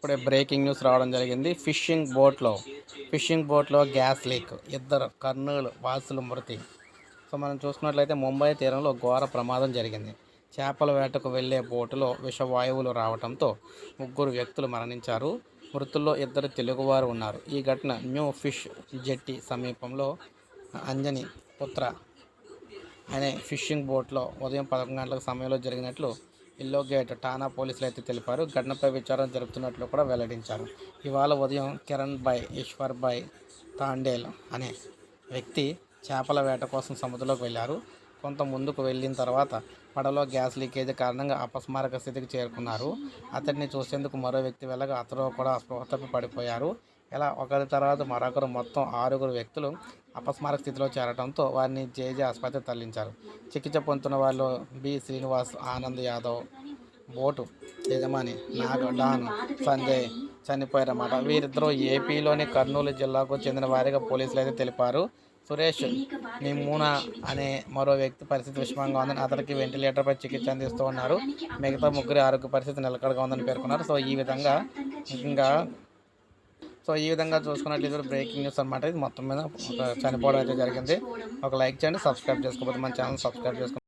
ఇప్పుడే breaking news రావడం జరిగింది. ఫిషింగ్ బోట్లో ఫిషింగ్ బోట్లో గ్యాస్ లీక్. ఇద్దరు కర్నూలు వాసులు మృతి. సో మనం చూసుకున్నట్లయితే ముంబై తీరంలో ఘోర ప్రమాదం జరిగింది. చేపల వేటకు వెళ్ళే బోటులో విషవాయువులు రావడంతో ముగ్గురు వ్యక్తులు మరణించారు. మృతుల్లో ఇద్దరు తెలుగువారు ఉన్నారు. ఈ ఘటన న్యూ ఫిష్ జెట్టి సమీపంలో అంజని పుత్ర అనే ఫిషింగ్ బోట్లో ఉదయం పదకొండు గంటల సమయంలో జరిగినట్లు ఇల్లో గేట్ టానా పోలీసులు అయితే తెలిపారు. ఘటనపై విచారణ జరుపుతున్నట్లు కూడా వెల్లడించారు. ఇవాళ ఉదయం కిరణ్ బాయ్ ఈశ్వర్ బాయ్ తాండేల్ అనే వ్యక్తి చేపల వేట కోసం సముద్రంలోకి వెళ్ళారు. కొంత ముందుకు వెళ్ళిన తర్వాత పడవలో గ్యాస్ లీకేజ్ కారణంగా అపస్మారక స్థితికి చేరుకున్నారు. అతడిని చూసేందుకు మరో వ్యక్తి వెళ్ళగా అతడు కూడా స్పృహ పడిపోయారు ఇలా ఒకరి తర్వాత మరొకరు మొత్తం ఆరుగురు వ్యక్తులు అపస్మారక స్థితిలో చేరడంతో వారిని జేజే ఆసుపత్రికి తరలించారు. చికిత్స పొందుతున్న వాళ్ళు బి. శ్రీనివాస్ ఆనంద్ యాదవ్ బోటు యజమాని నాగ డాన్ సంజయ్ చనిపోయారన్నమాట. వీరిద్దరూ ఏపీలోని కర్నూలు జిల్లాకు చెందిన వారిగా పోలీసులు అయితే తెలిపారు. సురేష్ నిమ్మున అనే మరో వ్యక్తి పరిస్థితి విషమంగా ఉందని అతనికి వెంటిలేటర్పై చికిత్స అందిస్తూ ఉన్నారు. మిగతా ముగ్గురి ఆరోగ్య పరిస్థితి నిలకడగా ఉందని పేర్కొన్నారు. సో ఈ విధంగా ఇంకా సో ఈ విధంగా చూసుకున్నట్లయితే బ్రేకింగ్ న్యూస్ అనమాట ఇది మొత్తం మీద ఒక చనిపోవడం అయితే జరిగింది. ఒక లైక్ చేయండి సబ్స్క్రైబ్ చేసుకోకపోతే మన ఛానల్ సబ్స్క్రైబ్ చేసుకోండి.